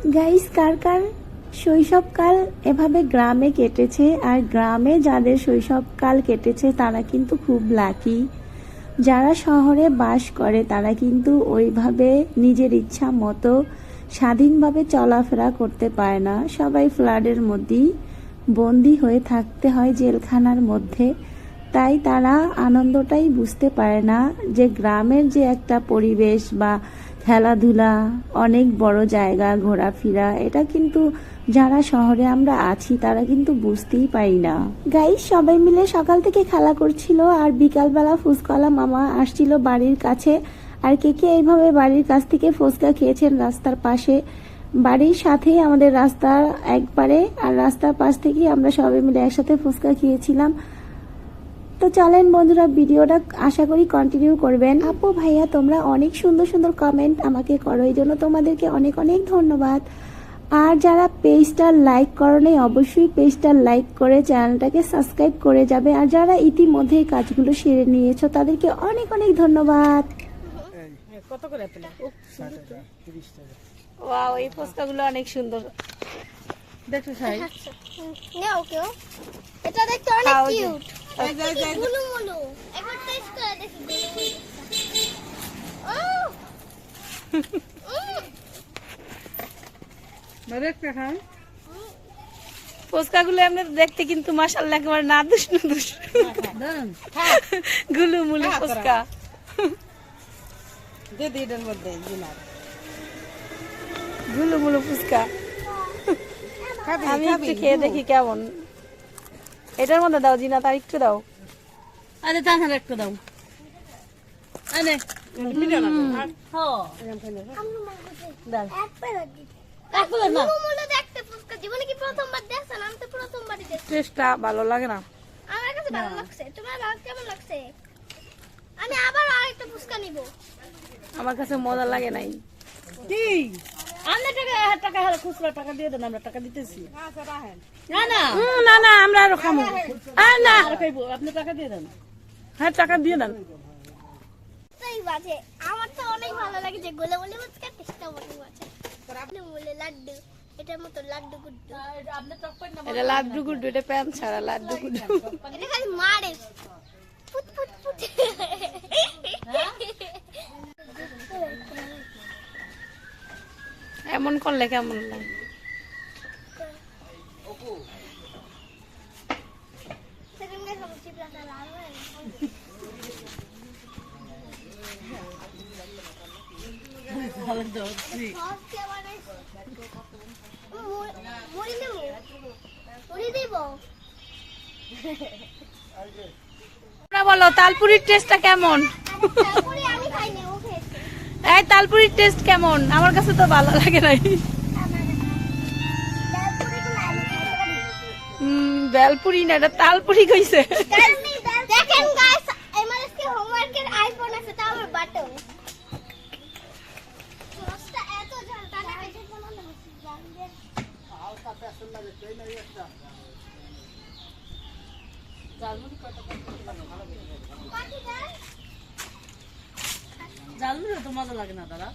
Guys, কার কার শৈশবকাল এভাবে গ্রামে কেটেছে আর গ্রামে যাদের শৈশবকাল কেটেছে, তারা কিন্তু খুব লাকি যারা শহরে বাস করে, তারা কিন্তু ওইভাবে নিজের ইচ্ছা মতো স্বাধীনভাবে চলাফেরা করতে পারে না। সবাই ফ্লাডের মধ্যেই বন্দি হয়ে থাকতে হয় জেলখানার মধ্যে। তাই তারা আনন্দটাই বুঝতে পারে না যে গ্রামের যে একটা পরিবেশ বা খেলাধুলা, অনেক বড় জায়গা, ঘোরাফেরা, এটা কিন্তু যারা শহরে আমরা আছি, তারা কিন্তু বুঝতেই পারি না। গাই সবাই মিলে সকাল থেকে খেলা করছিল আর বিকালবেলা ফুচকালা মামা আসছিল বাড়ির কাছে। আর কে কে এইভাবে বাড়ির কাছ থেকে ফুচকা খেয়েছেন রাস্তার পাশে? বাড়ির সাথেই আমাদের রাস্তার একবারে, আর রাস্তার পাশ থেকেই আমরা সবাই মিলে একসাথে ফুচকা খেয়েছিলাম। তো চলেন বন্ধুরা ভিডিওটা আশা করি কন্টিনিউ করবেন। আপু ভাইয়া তোমরা অনেক সুন্দর সুন্দর কমেন্ট আমাকে করো এই জন্য তোমাদেরকে অনেক অনেক ধন্যবাদ। আর যারা পেজটা লাইক করো নেই অবশ্যই পেজটা লাইক করে চ্যানেলটাকে সাবস্ক্রাইব করে যাবে। আর যারা ইতিমধ্যে কাজগুলো সেরে নিয়েছো তাদেরকে অনেক অনেক ধন্যবাদ। কত করে ওয়াও এই অনেক সুন্দর। দেখো সাই নাও কেউ। এটা দেখতে অনেক কিউট দেখতে এমনি দেখতে কিন্তু মাসাল্লাহ একেবারে না দুষ গুলু মুলু ফুচকা। এটার মধ্যে গুলু মুলু ফুচকা। আমি একটু খেয়ে দেখি কেমন। এটার মধ্যে দাও জিনা তার একটু দাও। আরে তাহলে একটু দাও। আরে দাও একবার দিতে একবার না। মুলু মুলু দেখতে ফুসকা জীবনে কি প্রথমবার দেখছেন আমি তো প্রথমবারই দেখছি টেস্টটা ভালো লাগে না। আমার কাছে ভালো লাগছে। তোমার কেমন লাগছে? আমি আবার আরেকটা ফুসকা নিব। আমার কাছে মজা লাগে নাই। কি? আমরা টাকা টাকা হারে খুচরা টাকা দিয়ে দেন আমরা টাকা দিতেছি। না না না। না আমরা আরও খামো। আর না। আর আপনি টাকা দিয়ে দেন। হ্যাঁ টাকা দিয়ে দেন। আমার তো অনেক ভালো লাগে যে গোলে টেস্টটা অনেক বলে লাড্ডু এটার মতো লাড্ডু গুড্ডু। আপনি টক পাই না এটা লাড্ডু গুড্ডু এটা প্যান ছাড়া লাড্ডু গুড্ডু। এটা খালি মারে। ফুট ফুট ফুট এমন করলে কেমন লাগে সেকেন্ড গাইস আমি চিপড়াটা লাল হয়ে ভালো দোছি সস কে বানাইছে মুড়ি দেব করলে কেমন তোমরা বলো তালপুরির টেস্টটা কেমন? এই তালপুরির টেস্ট কেমন? আমার কাছে তো ভালো লাগে নাই। বেলপুরি না, এটা তালপুরি কইছে। দেখেন বেশি বানানো হচ্ছে জান যে জানলে তো মজা লাগে না দাদা।